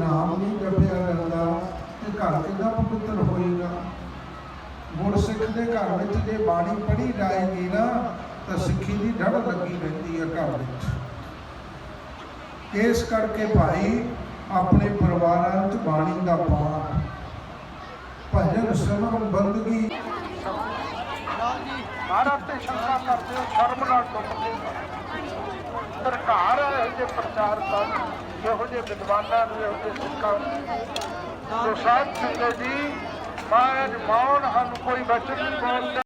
ਨਾਮ ਨਹੀਂ ਜਪਿਆ ਜਾਂਦਾ ਤੇ ਘਰ ਕਿੱਦਾਂ ਪਵਿੱਤਰ ਹੋਏਗਾ? ਗੁਰਸਿੱਖ ਦੇ ਘਰ ਵਿੱਚ ਜੇ ਬਾਣੀ ਪੜ੍ਹੀ ਜਾਏਗੀ ਨਾ, ਤਾਂ ਸਿੱਖੀ ਦੀ ਡੜ ਲੱਗੀ ਰਹਿੰਦੀ ਹੈ ਘਰ ਵਿੱਚ। ਇਸ ਕਰਕੇ ਭਾਈ ਆਪਣੇ ਪਰਿਵਾਰਾਂ ਵਿੱਚ ਬਾਣੀ ਦਾ ਪਾਠ, ਭਜਨ ਸਿਮਰਨ ਬੰਦਗੀ। ਮਹਾਰਾਜ ਤੇ ਸ਼ੰਕਾ ਕਰਦੇ ਹੋ, ਸ਼ਰਮ ਨਾਲ ਟੁੱਟਦੇ ਸਰਕਾਰ ਹੈ ਜੇ ਪ੍ਰਚਾਰ ਕਰਨ ਜਿਹੋ ਜਿਹੇ ਵਿਦਵਾਨਾਂ ਨੂੰ, ਇਹੋ ਜਿਹੇ ਸਿੱਖਾਂ ਨੂੰ। ਸੋ ਸਾਧ ਸੰਗਤ ਜੀ ਮਹਾਰਾਜ ਮੌਨ ਹਨ ਕੋਈ ਬਚਨ ਨਹੀਂ ਬੋਲਦਾ।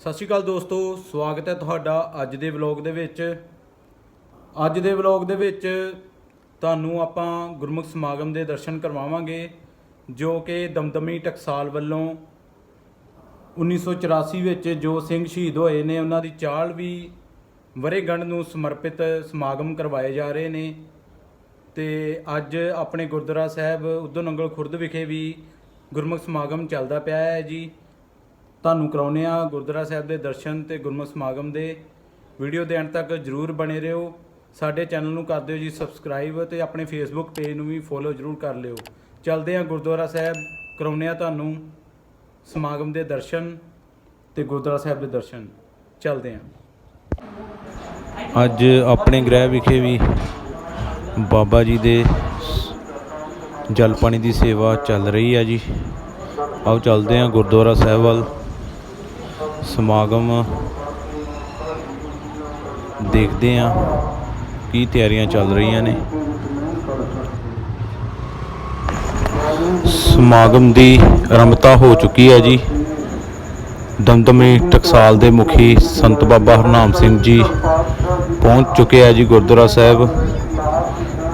ਸਤਿ ਸ਼੍ਰੀ ਅਕਾਲ ਦੋਸਤੋ, ਸਵਾਗਤ ਹੈ ਤੁਹਾਡਾ ਅੱਜ ਦੇ ਵਲੌਗ ਦੇ ਵਿੱਚ। ਅੱਜ ਦੇ ਵਲੌਗ ਦੇ ਵਿੱਚ ਤੁਹਾਨੂੰ ਆਪਾਂ ਗੁਰਮੁਖ ਸਮਾਗਮ ਦੇ ਦਰਸ਼ਨ ਕਰਵਾਵਾਂਗੇ। ਜੋ ਕਿ ਦਮਦਮੀ ਟਕਸਾਲ ਵੱਲੋਂ 1984 ਵਿੱਚ ਜੋ ਸਿੰਘ ਸ਼ਹੀਦ ਹੋਏ ਨੇ, ਉਹਨਾਂ ਦੀ ਚਾਲ ਵੀ ਵਰੇਗੰਢ ਨੂੰ ਸਮਰਪਿਤ ਸਮਾਗਮ ਕਰਵਾਏ ਜਾ ਰਹੇ ਨੇ। ਤੇ ਅੱਜ ਆਪਣੇ ਗੁਰਦੁਆਰਾ ਸਾਹਿਬ ਉਦੋਂ ਨੰਗਲ ਖੁਰਦ ਵਿਖੇ ਵੀ ਗੁਰਮੁਖ ਸਮਾਗਮ ਚੱਲਦਾ ਪਿਆ ਹੈ ਜੀ। ਤੁਹਾਨੂੰ ਕਰਾਉਨੇ ਆ ਗੁਰਦੁਆਰਾ ਸਾਹਿਬ ਦੇ ਦਰਸ਼ਨ ਤੇ ਗੁਰਮੁਖ ਸਮਾਗਮ ਦੇ ਵੀਡੀਓ ਦੇ ਅੰਤ ਤੱਕ ਜਰੂਰ ਬਣੇ ਰਹੋ। ਸਾਡੇ ਚੈਨਲ ਨੂੰ ਕਰ ਦਿਓ ਜੀ ਸਬਸਕ੍ਰਾਈਬ ਤੇ ਆਪਣੇ ਫੇਸਬੁੱਕ ਪੇਜ ਨੂੰ ਵੀ ਫੋਲੋ ਜਰੂਰ ਕਰ ਲਿਓ। ਚੱਲਦੇ ਆ ਗੁਰਦੁਆਰਾ ਸਾਹਿਬ ਕਰਾਉਨੇ ਆ ਤੁਹਾਨੂੰ ਸਮਾਗਮ ਦੇ ਦਰਸ਼ਨ ਤੇ ਗੁਰਦੁਆਰਾ ਸਾਹਿਬ ਦੇ ਦਰਸ਼ਨ। ਚੱਲਦੇ ਆ ਅੱਜ ਆਪਣੇ ਗ੍ਰਹਿ ਵਿਖੇ ਵੀ ਬਾਬਾ ਜੀ ਦੇ ਜਲ ਪਾਣੀ ਦੀ ਸੇਵਾ ਚੱਲ ਰਹੀ ਹੈ ਜੀ। ਆਓ ਚੱਲਦੇ ਹਾਂ ਗੁਰਦੁਆਰਾ ਸਾਹਿਬ ਵੱਲ। ਸਮਾਗਮ ਦੇਖਦੇ ਹਾਂ ਕੀ ਤਿਆਰੀਆਂ ਚੱਲ ਰਹੀਆਂ ਨੇ। ਸਮਾਗਮ ਦੀ ਆਰੰਭਤਾ ਹੋ ਚੁੱਕੀ ਹੈ ਜੀ। ਦਮਦਮੀ ਟਕਸਾਲ ਦੇ ਮੁਖੀ ਸੰਤ ਬਾਬਾ ਹਰਨਾਮ ਸਿੰਘ ਜੀ ਪਹੁੰਚ ਚੁੱਕੇ ਆ ਜੀ ਗੁਰਦੁਆਰਾ ਸਾਹਿਬ।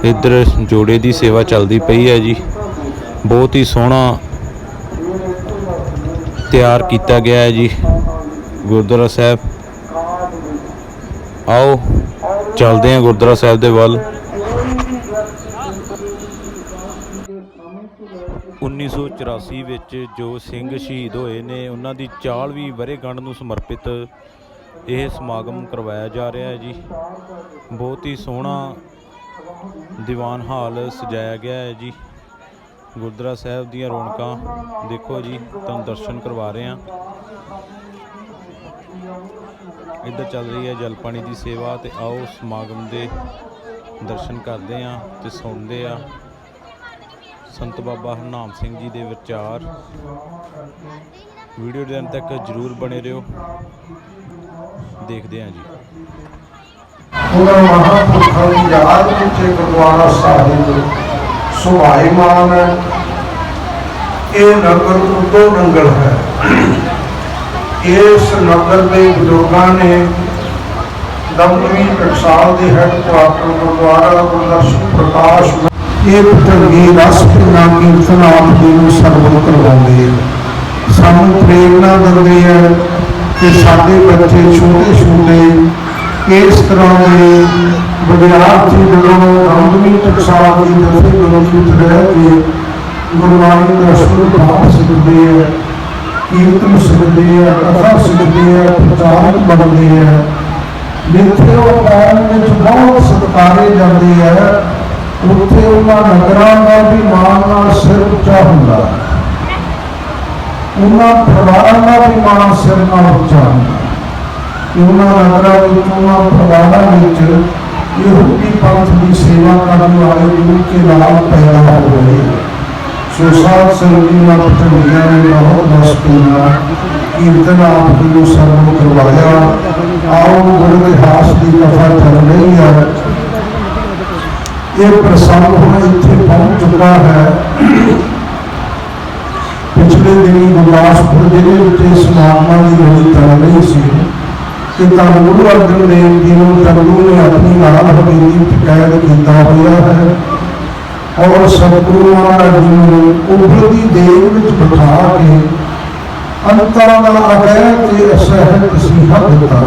ਇੱਧਰ ਜੋੜੇ ਦੀ ਸੇਵਾ ਚੱਲਦੀ ਪਈ ਹੈ ਜੀ। ਬਹੁਤ ਹੀ ਸੋਹਣਾ ਤਿਆਰ ਕੀਤਾ ਗਿਆ ਹੈ ਜੀ ਗੁਰਦੁਆਰਾ ਸਾਹਿਬ। ਆਓ, ਚੱਲਦੇ ਹਾਂ ਗੁਰਦੁਆਰਾ ਸਾਹਿਬ ਦੇ ਵੱਲ। 1984 ਵਿੱਚ ਜੋ ਸਿੰਘ ਸ਼ਹੀਦ ਹੋਏ ਨੇ, ਉਹਨਾਂ ਦੀ ਚਾਲ ਵੀ ਵਰੇਗੰਢ ਨੂੰ ਸਮਰਪਿਤ ਇਹ ਸਮਾਗਮ ਕਰਵਾਇਆ ਜਾ ਰਿਹਾ ਹੈ ਜੀ। ਬਹੁਤ ਹੀ ਸੋਹਣਾ ਦੀਵਾਨ ਹਾਲ ਸਜਾਇਆ ਗਿਆ ਹੈ ਜੀ। ਗੁਰਦੁਆਰਾ ਸਾਹਿਬ ਦੀਆਂ ਰੌਣਕਾਂ ਦੇਖੋ ਜੀ, ਤੁਹਾਨੂੰ ਦਰਸ਼ਨ ਕਰਵਾ ਰਹੇ ਹਾਂ। ਇੱਧਰ ਚੱਲ ਰਹੀ ਹੈ ਜਲ ਪਾਣੀ ਦੀ ਸੇਵਾ ਤੇ ਆਓ ਸਮਾਗਮ ਦੇ ਦਰਸ਼ਨ ਕਰਦੇ ਹਾਂ ਤੇ ਸੁਣਦੇ ਆ ਸੰਤ ਬਾਬਾ ਹਰਨਾਮ ਸਿੰਘ ਜੀ ਦੇ ਵਿਚਾਰ। ਵੀਡੀਓ ਦੇ ਅੰਤ ਤੱਕ ਜਰੂਰ ਬਣੇ ਰਹੋ। ਦੇਖਦੇ ਹਾਂ ਜੀ। ਉਹਨਾਂ ਮਹਾਂਪੁਰਖਾਂ ਦੀ ਯਾਦ ਵਿੱਚ ਗੁਰਦੁਆਰਾ ਸਾਹਿਬ ਸੁਭਾਈਮਾਨ ਇਹ ਨਗਰ ਉਦੋਂ ਨੰਗਲ ਹੈ। ਇਸ ਨਗਰ ਦੇ ਬਜ਼ੁਰਗਾਂ ਨੇ ਦਮਦਮੀ ਟਕਸਾਲ ਦੇ ਹੈੱਡਕੁਆਰਟਰ ਗੁਰਦੁਆਰਾ ਗੁਰਦਰਸ਼ਨ ਪ੍ਰਕਾਸ਼ ਇਹ ਪਟੰਗੀ ਰਸ ਪਿੰਨਾ ਕੀਰਤਨ ਆਪ ਜੀ ਨੂੰ ਸਰਵਨ ਕਰਵਾਉਂਦੇ ਆ। ਸਾਨੂੰ ਪ੍ਰੇਰਣਾ ਦਿੰਦੇ ਆ ਕਿ ਸਾਡੇ ਬੱਚੇ ਛੋਟੇ ਛੋਟੇ ਇਸ ਤਰ੍ਹਾਂ ਦੇ ਵਿਦਿਆਰਥੀ ਵੱਲੋਂ ਦਮਦਮੀ ਟਕਸਾਲ ਦੀ ਦਸਵੀਂ ਗੁਰੂ ਵਿੱਚ ਰਹਿ ਕੇ ਗੁਰਬਾਣੀ ਦਾ ਸਰੂਪ ਭਾਵ ਸਿੱਖਦੇ ਆ, ਕੀਰਤਨ ਸਿੱਖਦੇ ਆ, ਕਥਾ ਸਿੱਖਦੇ ਆ ਪ੍ਰਚਾਰਕ ਬਣਦੇ ਆ। ਜਿੱਥੇ ਉਹ ਕਾਰਨ ਵਿੱਚ ਬਹੁਤ ਸਤਿਕਾਰੇ ਜਾਂਦੇ ਆ। ਉੱਥੇ ਉਹਨਾਂ ਨਗਰਾਂ ਦਾ ਵੀ ਮਾਣ ਨਾਲ ਸਿਰ ਉੱਚਾ ਹੁੰਦਾ। ਉਹਨਾਂ ਪਰਿਵਾਰਾਂ ਦਾ ਵੀ ਮਾਣ ਸਿਰ ਨਾਲ ਉੱਚਾ ਹੁੰਦਾ। ਕਿ ਉਹਨਾਂ ਨਗਰਾਂ ਵਿੱਚ, ਉਹਨਾਂ ਪਰਿਵਾਰਾਂ ਵਿੱਚ ਯਹੂਦੀ ਪੰਥ ਦੀ ਸੇਵਾ ਕਰਨ ਵਾਲੇ ਗੁਰੂ ਕੇ ਨਾਲ ਪੈਦਾ ਹੋਏ ਸੋ ਸਾਧ ਸੰਗਤ ਨਾਲ ਪਟੰਡੀਆਂ ਨੇ ਬਹੁਤ ਮਸਤੂਨਾ ਕੀਰਤਨ ਆਪ ਜੀ ਨੂੰ ਸਰਵ ਕਰਵਾਇਆ। ਆਓ ਗੁਰੂ ਇਤਿਹਾਸ ਦੀ ਕਥਾ ਚੱਲ ਰਹੀ ਹੈ। ਇਹ ਪ੍ਰਸੰਗ ਹੁਣ ਇੱਥੇ ਪਹੁੰਚ ਚੁੱਕਾ ਹੈ। ਪਿਛਲੇ ਦਿਨੀ ਗੁਰਦਾਸਪੁਰ ਜ਼ਿਲ੍ਹੇ ਵਿੱਚ ਸਮਾਗਮਾਂ ਦੀ ਹੋਈ ਚੱਲ ਰਹੀ ਸੀ ਕਿ ਤਾਂ ਗੁਰੂ ਅਰਜਨ ਦੇਵ ਜੀ ਨੂੰ ਜੰਗੂ ਨੇ ਆਪਣੀ ਨਾਲ ਹਵੇਲੀ ਵਿੱਚ ਕੈਦ ਕੀਤਾ ਹੋਇਆ ਹੈ ਔਰ ਸਤਿਗੁਰੂ ਮਹਾਰਾਜ ਜੀ ਨੂੰ ਉਬਲਦੀ ਦੇਗ ਵਿੱਚ ਬਿਠਾ ਕੇ ਅੰਤਰਾਂ ਦਾ ਅਗੈ ਤੇ ਅਸਹਿ ਤਸੀਹਾ ਦਿੱਤਾ।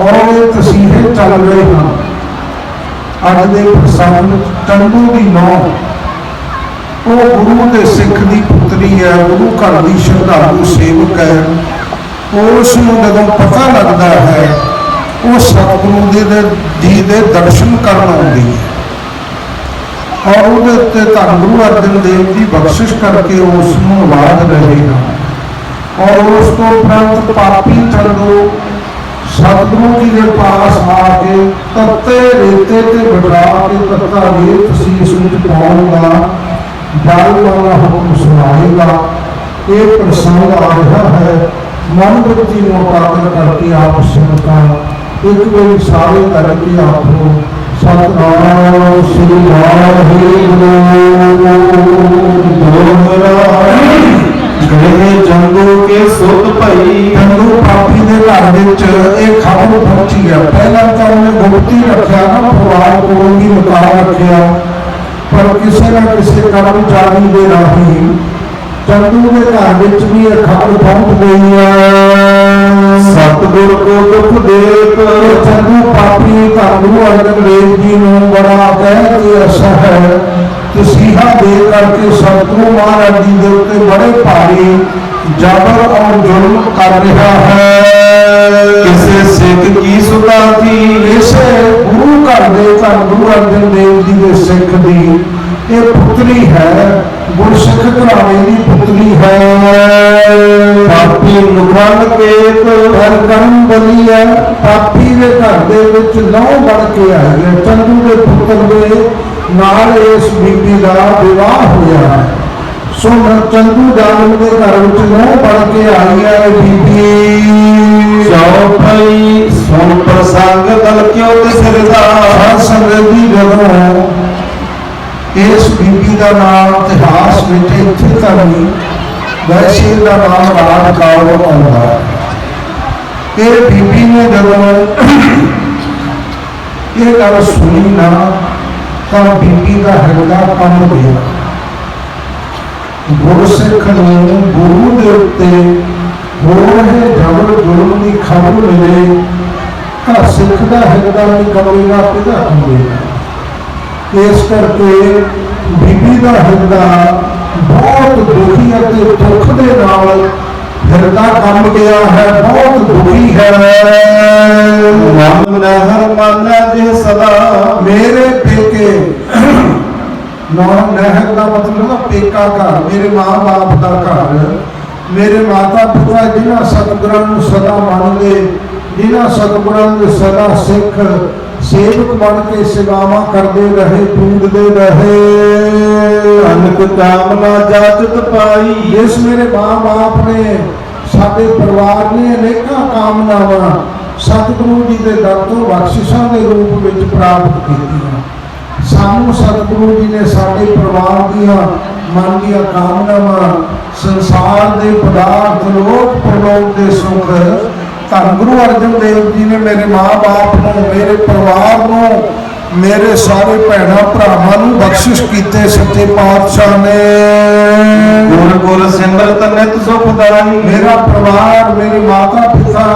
ਔਰ ਇਹ ਤਸੀਹੇ ਚੱਲ ਰਹੇ ਹਨ। ਅੱਜ ਦੇ ਪ੍ਰਸੰਗ ਦੀ ਨੌ ਉਹ ਗੁਰੂ ਦੇ ਸਿੱਖ ਦੀ ਪੁੱਤਰੀ ਹੈ, ਗੁਰੂ ਘਰ ਦੀ ਸ਼ਰਧਾਲੂ ਸੇਵਕ ਹੈ। ਉਸ ਨੂੰ ਜਦੋਂ ਪਤਾ ਲੱਗਦਾ ਹੈ ਸਤਿਗੁਰੂ ਜੀ ਦੇ ਜੀ ਦੇ ਦਰਸ਼ਨ ਕਰਨ ਆਉਂਦੀ ਹੈ। ਔਰ ਉਹਦੇ ਉੱਤੇ ਧੰਨ ਗੁਰੂ ਅਰਜਨ ਦੇਵ ਜੀ ਬਖਸ਼ਿਸ਼ ਕਰਕੇ ਉਸ ਨੂੰ ਆਵਾਜ਼ ਰਹੇ ਹਨ ਔਰ ਉਸ ਤੋਂ ਉਪਰੰਤ ਪਾਪੀ ਚੰਦੋ ਸਤਿਗੁਰੂ ਜੀ ਦੇ ਪਾਸ ਆ ਕੇ ਤੱਤੇ ਰੇਤੇ ਤੇ ਬਿਠਾ ਕੇ ਤੱਤਾ ਰੇਤ ਸੀਸ ਵਿੱਚ ਪਾਉਣਗਾ ਜਲ ਵਾਲਾ ਹੁਕਮ ਸੁਣਾਏਗਾ। ਇਹ ਪ੍ਰਸੰਗ ਆ ਰਿਹਾ ਹੈ। ਮਨ ਬੁੱਧੀ ਨੂੰ ਇਕਾਗਰ ਕਰਕੇ ਆਪ ਸਿਮਰਤਾ। ਇੱਕ ਵਾਰੀ ਸਾਰੇ ਕਰਕੇ ਆਪੋ ਸਤਨਾਮ ਸ੍ਰੀ ਵਾਹਿਗੁਰੂ। ਗਏ ਜੰਗੂ ਕੇ ਸੁਤ ਭਈ। ਘਰ ਵਿੱਚ ਇਹ ਖਬਰ ਪਹੁੰਚੀ ਹੈ ਪਹਿਲਾਂ ਤਾਂ ਉਹਨੇ ਗੁਪਤੀ ਰੱਖਿਆ ਨਾ ਪਰਿਵਾਰ ਕੋਲ ਵੀ ਲੁਕਾ ਰੱਖਿਆ। ਪਰ ਕਿਸੇ ਨਾ ਕਿਸੇ ਕਰਮਚਾਰੀ ਦੇ ਰਾਹੀਂ ਚੰਦੂ ਦੇ ਘਰ ਵਿੱਚ ਵੀ ਇਹ ਖਬਰ ਪਹੁੰਚ ਗਈ ਹੈ ਸਤਿਗੁਰ ਕੋ ਦੁਖ ਦੇਤ ਚੰਦੂ ਪਾਪੀ ਗੁਰੂ ਅਰਜਨ ਦੇਵ ਜੀ ਨੂੰ ਬੜਾ ਕਹਿ ਕੇ ਅਸਰ ਹੈ ਤਸੀਹਾ ਦੇ ਕਰਕੇ ਸਤਿਗੁਰੂ ਮਹਾਰਾਜ ਜੀ ਦੇ ਉੱਤੇ ਬੜੇ ਭਾਰੀ ਜਬਰ ਔਰ ਜ਼ੁਲਮ ਕਰ ਰਿਹਾ ਹੈ। ਕਿਸੇ ਸਿੱਖ ਕੀ ਸੁਤਾ ਥੀ ਇਸੇ ਗੁਰੂ ਘਰ ਦੇ ਧੰਨ ਗੁਰੂ ਅਰਜਨ ਦੇਵ ਜੀ ਦੇ ਸਿੱਖ ਦੀ। ਇਹ ਪੁੱਤਰੀ ਹੈ, ਗੁਰਸਿੱਖ ਘਰਾਣੇ ਦੀ ਪੁੱਤਰੀ ਹੈ। ਪਾਪੀ ਨੁਖਨ ਕੇਤ ਪਰ ਕਰਮ ਬਲੀ ਹੈ। ਪਾਪੀ ਦੇ ਘਰ ਦੇ ਵਿੱਚ ਨੌ ਬਣ ਕੇ ਆਈ ਹੈ। ਚੰਦੂ ਦੇ ਪੁੱਤਰ ਦੇ ਨਾਲ ਇਸ ਬੀਬੀ ਦਾ ਵਿਵਾਹ ਹੋਇਆ ਹੈ। ਸੋ ਚੰਦੂ ਜਾਨਮ ਦੇ ਘਰ ਵਿੱਚ ਨੌ ਬਣ ਕੇ ਆਈ ਹੈ ਬੀਬੀ। ਚੌਪਈ ਸੁਣ ਪ੍ਰਸੰਗ ਦਲ ਕਿਉ ਤਿਸ ਰਦਾ ਸਾਧ ਸੰਗਤ ਜਦੋਂ ਇਸ ਬੀਬੀ ਦਾ ਨਾਮ ਇਤਿਹਾਸ ਵਿੱਚ ਇੱਥੇ ਤਾਂ ਨਹੀਂ ਵੈਸੇ ਦਾ ਨਾਮ ਰਾਜ ਕੌਰ ਆਉਂਦਾ। ਹੈ ਇਹ ਬੀਬੀ ਨੇ ਜਦੋਂ ਇਹ ਗੱਲ ਸੁਣੀ ਨਾ ਤਾਂ ਬੀਬੀ ਦਾ ਹਿਰਦਾ ਕੰਬ ਗਿਆ। ਗੁਰਸਿੱਖ ਨੂੰ ਗੁਰੂ ਦੇ ਉੱਤੇ ਹੋ ਰਹੇ ਜਬਰ ਜ਼ੁਲਮ ਦੀ ਖਬਰ ਮਿਲੇ। ਤਾਂ ਸਿੱਖ ਦਾ ਹਿਰਦਾ ਵੀ ਕੰਬੇਗਾ ਕਿਹਦਾ ਕੰਬੇਗਾ ਇਸ ਕਰਕੇ ਬੀਬੀ ਦਾ ਹਿਰਦਾ ਬਹੁਤ ਦੁਖੀ ਅਤੇ ਦੁੱਖ ਦੇ ਨਾਲ ਹਿਰਦਾ ਕੰਬ ਗਿਆ ਹੈ ਬਹੁਤ ਦੁਖੀ ਹੈ। ਮਨ ਨਹਿਰ ਮਾਨੈ ਜਿਹ ਸਦਾ। ਮੇਰੇ ਪੇਕੇ ਨਾਮ ਨਹਿਰ ਦਾ ਮਤਲਬ ਨਾ ਪੇਕਾ ਘਰ ਮੇਰੇ ਮਾਂ-ਬਾਪ ਦਾ ਘਰ। ਮੇਰੇ ਮਾਤਾ ਪਿਤਾ ਜਿਨ੍ਹਾਂ ਸਤਿਗੁਰਾਂ ਨੂੰ ਸਦਾ ਮੰਨਦੇ ਜਿਨ੍ਹਾਂ ਸਤਿਗੁਰਾਂ ਦੇ ਸਦਾ ਸਿੱਖ ਸੇਵਕ ਬਣ ਕੇ ਸੇਵਾਵਾਂ ਕਰਦੇ ਰਹੇ ਪੂਜਦੇ ਰਹੇ। ਅਨਕ ਕਾਮਨਾ ਜਾਚਤ ਪਾਈ। ਜਿਸ ਮੇਰੇ ਮਾਂ-ਬਾਪ ਨੇ ਸਾਡੇ ਪਰਿਵਾਰ ਨੇ ਅਨੇਕਾਂ ਕਾਮਨਾਵਾਂ ਸਤਿਗੁਰੂ ਜੀ ਦੇ ਦਰ ਤੋਂ ਬਖਸ਼ਿਸ਼ਾਂ ਦੇ ਰੂਪ ਵਿੱਚ ਪ੍ਰਾਪਤ ਕੀਤੀਆਂ। ਸਾਨੂੰ ਸਤਿਗੁਰੂ ਜੀ ਨੇ ਸਾਡੇ ਪਰਿਵਾਰ ਦੀਆਂ ਮਨ ਦੀਆਂ ਕਾਮਨਾਵਾਂ ਸੰਸਾਰ ਦੇ ਪਦਾਰਥ ਲੋਕ ਪਰਲੋਕ ਦੇ ਸੁਖ ਧੰਨ ਗੁਰੂ ਅਰਜਨ ਦੇਵ ਜੀ ਨੇ ਮੇਰੇ ਮਾਂ-ਬਾਪ ਨੂੰ ਮੇਰੇ ਪਰਿਵਾਰ ਨੂੰ ਮੇਰੇ ਸਾਰੇ ਭੈਣਾਂ ਭਰਾਵਾਂ ਨੂੰ ਬਖਸ਼ਿਸ਼ ਕੀਤੇ ਸੱਚੇ ਪਾਤਸ਼ਾਹ ਨੇ। ਗੁਰ ਗੁਰ ਸਿਮਰਤ ਨਿਤ ਸੁਖ ਦਾਈ ਮੇਰਾ ਪਰਿਵਾਰ ਮੇਰੇ ਮਾਤਾ ਪਿਤਾ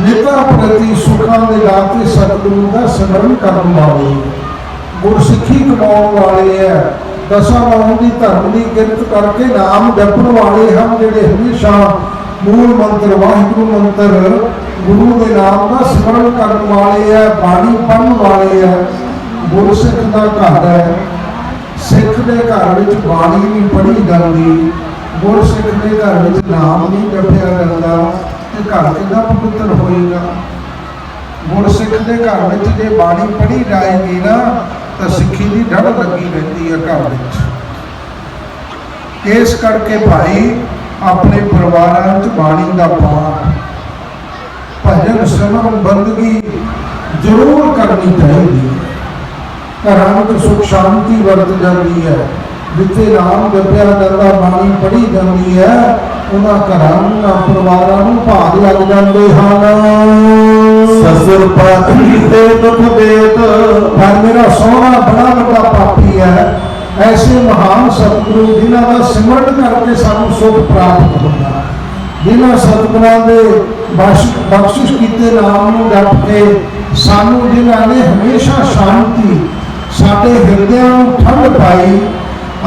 ਨਿਤਾ ਪ੍ਰਤੀ ਸੁਖਾਂ ਦੇ ਦਾਤੇ ਸਤਿਗੁਰੂ ਦਾ ਸਿਮਰਨ ਕਰਨ ਵਾਲੇ। ਗੁਰਸਿੱਖੀ ਕਮਾਉਣ ਵਾਲੇ ਹੈ ਦਸਾਂ ਵਾਲਾਂ ਦੀ ਧਰਮ ਦੀ ਕਿਰਤ ਕਰਕੇ ਨਾਮ ਜਪਣ ਵਾਲੇ ਹਨ ਜਿਹੜੇ ਹਮੇਸ਼ਾ ਮੂਲ ਮੰਤਰ, ਵਾਹਿਗੁਰੂ ਮੰਤਰ, ਗੁਰੂ ਦੇ ਨਾਮ ਦਾ ਸਿਮਰਨ ਕਰਨ ਵਾਲੇ ਹੈ ਬਾਣੀ ਪੜ੍ਹਨ ਵਾਲੇ ਹੈ ਗੁਰਸਿੱਖ ਦਾ ਘਰ ਹੈ। ਸਿੱਖ ਦੇ ਘਰ ਵਿੱਚ ਬਾਣੀ ਨਹੀਂ ਪੜ੍ਹੀ ਜਾਂਦੀ। ਗੁਰਸਿੱਖ ਦੇ ਘਰ ਵਿੱਚ ਨਾਮ ਨਹੀਂ ਜਪਿਆ ਜਾਂਦਾ ਤੇ ਘਰ ਕਿੱਦਾਂ ਪਵਿੱਤਰ ਹੋਏਗਾ? ਗੁਰਸਿੱਖ ਦੇ ਘਰ ਵਿੱਚ ਜੇ ਬਾਣੀ ਪੜ੍ਹੀ ਜਾਏਗੀ ਨਾ ਤਾਂ ਸਿੱਖੀ ਦੀ ਜੜ ਲੱਗੀ ਰਹਿੰਦੀ ਹੈ ਘਰ ਵਿੱਚ। ਇਸ ਕਰਕੇ ਭਾਈ ਆਪਣੇ ਪਰਿਵਾਰਾਂ ਵਿੱਚ ਬਾਣੀ ਦਾ ਪਾਠ, ਭਜਨ ਸਿਮਰਨ ਬੰਦਗੀ ਜ਼ਰੂਰ ਕਰਨੀ ਚਾਹੀਦੀ ਹੈ। ਘਰਾਂ ਵਿੱਚ ਸੁਖ ਸ਼ਾਂਤੀ ਵਰਤ ਜਾਂਦੀ ਹੈ। ਜਿੱਥੇ ਨਾਮ ਜਪਿਆ ਜਾਂਦਾ, ਬਾਣੀ ਪੜ੍ਹੀ ਜਾਂਦੀ ਹੈ, ਉਹਨਾਂ ਘਰਾਂ ਨੂੰ, ਪਰਿਵਾਰਾਂ ਨੂੰ ਭਾਗ ਲੱਗ ਜਾਂਦੇ ਹਨ। ਸਸੁਰ ਪਾਤੀ ਤੇ ਦੁਖ ਦੇਤ ਪਰ ਮੇਰਾ ਸੋਹਣਾ ਬੜਾ ਵੱਡਾ ਪਾਪੀ ਹੈ। ਐਸੇ ਮਹਾਨ ਸਤਿਗੁਰੂ ਜਿਨ੍ਹਾਂ ਦਾ ਸਿਮਰਨ ਕਰਕੇ ਸਾਨੂੰ ਸੁਖ ਪ੍ਰਾਪਤ ਹੁੰਦਾ ਹੈ। ਜਿਨ੍ਹਾਂ ਸਤਿਗੁਰਾਂ ਦੇ ਬਖਸ਼ਿਸ਼ ਕੀਤੇ ਨਾਮ ਨੂੰ ਜਪ ਕੇ ਸਾਨੂੰ ਜਿਨ੍ਹਾਂ ਨੇ ਹਮੇਸ਼ਾ ਸ਼ਾਂਤੀ, ਸਾਡੇ ਹਿਰਦਿਆਂ ਨੂੰ ਠੰਡ ਪਾਈ,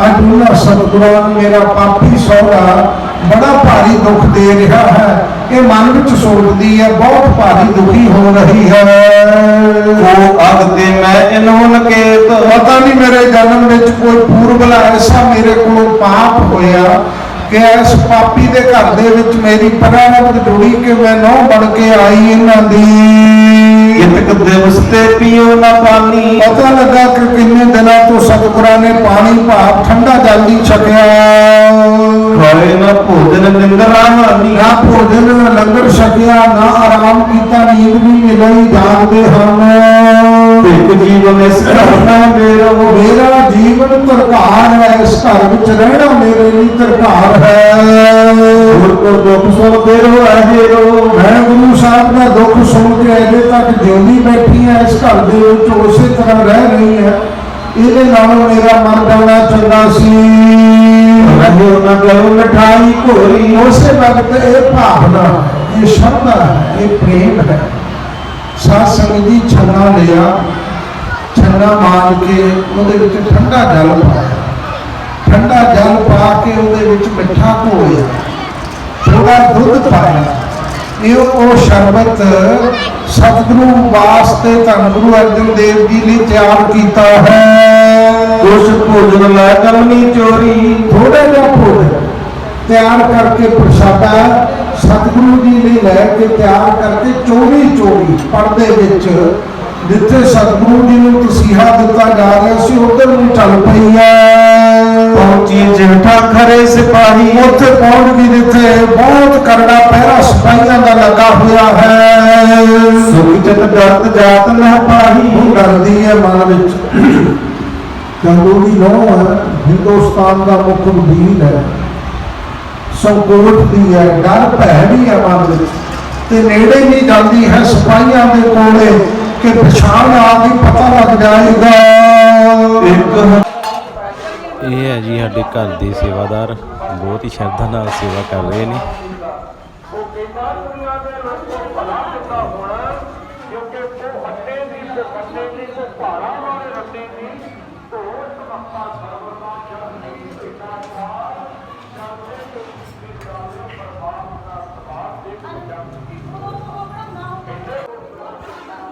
ਅੱਜ ਉਹਨਾਂ ਸਤਿਗੁਰਾਂ ਮੇਰਾ ਪਾਪੀ ਸੋਹਰਾ ਬੜਾ ਭਾਰੀ ਦੁੱਖ ਦੇ ਰਿਹਾ ਹੈ। ਇਹ ਮਨ ਵਿੱਚ ਸੋਚਦੀ ਹੈ ਬਹੁਤ ਭਾਰੀ ਦੁਖੀ ਹੋ ਰਹੀ ਹੈ। ਇਨਹੁ ਨਕੇਤ। ਪਤਾ ਨਹੀਂ ਮੇਰੇ ਜਨਮ ਵਿੱਚ ਕੋਈ ਪੂਰਬਲਾ ਐਸਾ ਮੇਰੇ ਕੋਲੋਂ ਪਾਪ ਹੋਇਆ ਕਿ ਇਸ ਪਾਪੀ ਦੇ ਘਰ ਦੇ ਵਿੱਚ ਮੇਰੀ ਪਰਾਵਤ ਜੁੜੀ ਕਿ ਮੈਂ ਨੌ ਬਣ ਕੇ ਆਈ ਇਹਨਾਂ ਦੀ। ਇਤਕ ਦਿਵਸ ਤੇ ਪੀਓ ਨਾ ਪਾਣੀ। ਪਤਾ ਲੱਗਾ ਕਿ ਕਿੰਨੇ ਦਿਨਾਂ ਤੋਂ ਸਤਿਗੁਰਾਂ ਨੇ ਪਾਣੀ ਭਾਪ ਠੰਡਾ ਜਲ ਛਕਿਆ। ਭੋਜਨ ਨਿੰਦਰਾ ਹਾਨੀ ਨਾ ਭੋਜਨ ਲੰਗਰ ਛਕਿਆ ਨਾ ਆਰਾਮ ਕੀਤਾ ਨੀਂਦ ਵੀ ਮਿਲੀ ਜਾਗਦੇ ਹਨ। ਇੱਕ ਜੀਵਨ ਇਸ ਕਰਨਾ ਮੇਰਾ ਮੇਰਾ ਜੀਵਨ ਧਰਕਾਰ ਹੈ ਇਸ ਘਰ ਵਿੱਚ ਰਹਿਣਾ ਮੇਰੇ ਲਈ ਧਰਕਾਰ ਹੈ। ਗੁਰ ਕੋ ਦੁਖ ਸੁਣਦੇ ਰਹੋ ਅਹੇ ਰੋ ਮੈਂ ਗੁਰੂ ਸਾਹਿਬ ਦਾ ਦੁੱਖ ਸੁਣ ਕੇ ਅਜੇ ਤੱਕ ਜਿਉਂਦੀ ਬੈਠੀ ਹੈ ਇਸ ਘਰ ਦੇ ਵਿੱਚ ਉਸੇ ਤਰ੍ਹਾਂ ਰਹਿ ਰਹੀ ਹੈ। ਇਹਦੇ ਨਾਲੋਂ ਮੇਰਾ ਮਰ ਜਾਣਾ ਚੰਗਾ ਸੀ। ਰਹੋ ਨਾ ਕਰੋ ਮਿਠਾਈ ਘੋਰੀ, ਉਸੇ ਵਕਤ ਇਹ ਭਾਵਨਾ, ਇਹ ਸ਼ਰਧਾ ਇਹ ਪ੍ਰੇਮ ਹੈ। ਸਾਧ ਸੰਗਤ ਜੀ ਛੰਨਾ ਲਿਆ, ਛੰਨਾ ਮਾਰ ਕੇ ਉਹਦੇ ਵਿੱਚ ਠੰਡਾ ਜਲ ਪਾਇਆ। ਠੰਡਾ ਜਲ ਪਾ ਕੇ ਉਹਦੇ ਵਿੱਚ ਮਿੱਠਾ ਘੋਲਿਆ। ਥੋੜਾ ਦੁੱਧ ਪਾਇਆ। ਇਹ ਉਹ ਸ਼ਰਬਤ ਸਤਿਗੁਰੂ ਵਾਸਤੇ ਧੰਨ ਗੁਰੂ ਅਰਜਨ ਦੇਵ ਜੀ ਨੇ ਤਿਆਰ ਕੀਤਾ ਹੈ। ਕੁਛ ਭੋਜਨ ਲੈ ਕਰਨੀ ਚੋਰੀ। ਥੋੜਾ ਜਿਹਾ ਭੋਜਨ ਤਿਆਰ ਕਰਕੇ ਪ੍ਰਸ਼ਾਦਾ ਸਤਿਗੁਰੂ ਜੀ ਨੇ ਲੈ ਕੇ ਤਿਆਰ ਕਰਕੇ ਚੋਰੀ ਚੋਰੀ ਪਰਦੇ ਵਿੱਚ ਜਿੱਥੇ ਸਤਿਗੁਰੂ ਜੀ ਨੂੰ ਤਸੀਹਾ ਦਿੱਤਾ ਜਾ ਰਿਹਾ ਸੀ ਉਧਰ ਨੂੰ ਚੱਲ ਪਈ ਹੈ। ਪਹੁੰਚੀ ਜਿਹਠਾ ਖਰੇ ਸਿਪਾਹੀ। ਉੱਥੇ ਪਹੁੰਚ ਗਈ ਜਿੱਥੇ ਬਹੁਤ ਕਰੜਾ ਪਹਿਰਾ ਸਿਪਾਹੀਆਂ ਦਾ ਲੱਗਾ ਹੋਇਆ ਹੈ। ਸੁਖ ਚਤ ਗਤ ਜਾਤ ਨਾ ਪਾਹੀ। ਡਰਦੀ ਹੈ ਮਨ ਵਿੱਚ। ਜਦੋਂ ਦੀ ਨੌ ਹੈ ਹਿੰਦੁਸਤਾਨ ਦਾ ਮੁੱਖ ਵਜ਼ੀਰ ਹੈ। ਸੰਕੋਚ ਦੀ ਹੈ ਡਰ ਭੈ ਵੀ ਹੈ ਮਨ ਵਿੱਚ। ਤੇ ਨੇੜੇ ਨਹੀਂ ਜਾਂਦੀ ਹੈ ਸਿਪਾਹੀਆਂ ਦੇ ਕੋਲੇ ਕਿ ਪਛਾਣ ਆ ਗਈ ਪਤਾ ਲੱਗ ਜਾਏਗਾ। ਇੱਕ ਇਹ ਹੈ ਜੀ ਸਾਡੇ ਘਰ ਦੇ ਸੇਵਾਦਾਰ, ਬਹੁਤ ਹੀ ਸ਼ਰਧਾ ਨਾਲ ਸੇਵਾ ਕਰ ਰਹੇ ਨੇ।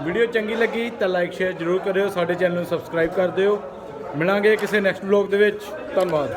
ਵੀਡੀਓ ਚੰਗੀ ਲੱਗੀ ਤਾਂ ਲਾਈਕ, ਸ਼ੇਅਰ ਜ਼ਰੂਰ ਕਰਿਓ, ਸਾਡੇ ਚੈਨਲ ਨੂੰ ਸਬਸਕ੍ਰਾਈਬ ਕਰ ਦਿਓ। ਮਿਲਾਂਗੇ ਕਿਸੇ ਨੈਕਸਟ ਵਲੌਗ ਦੇ ਵਿੱਚ। ਧੰਨਵਾਦ।